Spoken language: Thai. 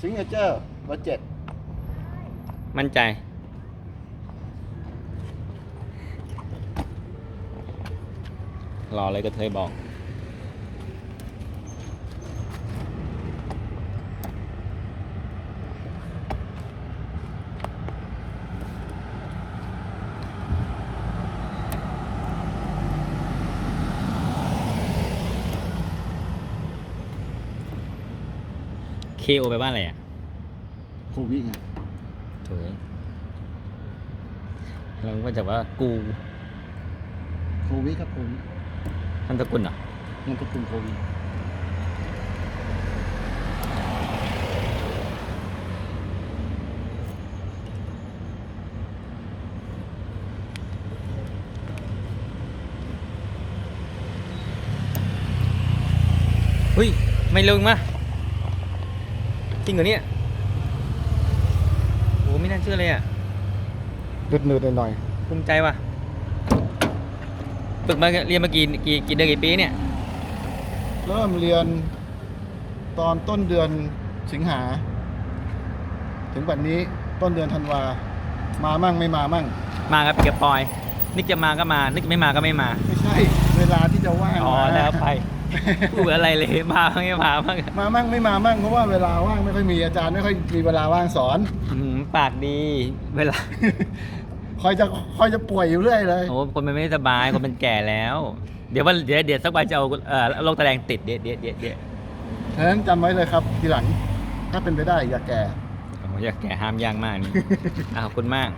ซิงเจอร์เบอร์เจ็ดมั่นใจ รอเลยก็เทยบอก KO ไปลว่าอะไรอะโควิดไงถูกเราก็จะว่ากูโควิดครับโควิดท่านตะกุลเหรอ นั่นก็คุณโควิดเฮ้ย ไม่ลงมา จริงเหรอเนี่ยโอ้ไม่น่าเชื่อเลยอะดืดเนืดหน่อยภูมิใจว่ะฝึกมาเรียนมากี่กี่กี่เดือนกี่ปีเนี่ย ๆเริ่มเรียนตอนต้นเดือนสิงหา ถึงวันนี้ต้นเดือนธันวา มามั่งไม่มามั่ง มากับปีกับปอย นึกจะมาก็มา นึกไม่มาก็ไม่มา ไม่ใช่ เวลาที่จะว่างอ๋อมาแล้วไป พูดอะไรเลยมาไม่มาบ้างมามั่งไม่มามั่งเพราะว่าเวลาว่างไม่ค่อยมีอาจารย์ไม่ค่อยมีเวลาว่างสอนอื้อหือปากดี เวลา คอยจะคอยจะป่วยอยู่เรื่อยเลย โอ้คนมันไม่สบาย คนมันแก่แล้ว เดี๋ยววันเดี๋ยวเดี๋ยวสักวันจะเอาเอ่อโรคตะแลงติดเดี๋ยวเดี๋ยวเดี๋ยวเดี๋ยวฉะนั้นจำไว้เลยครับ ทีหลังถ้าเป็นไปได้อย่าแก่ โอ้ยอยากแก่ห้ามยากมากนี่ อะขอบคุณมาก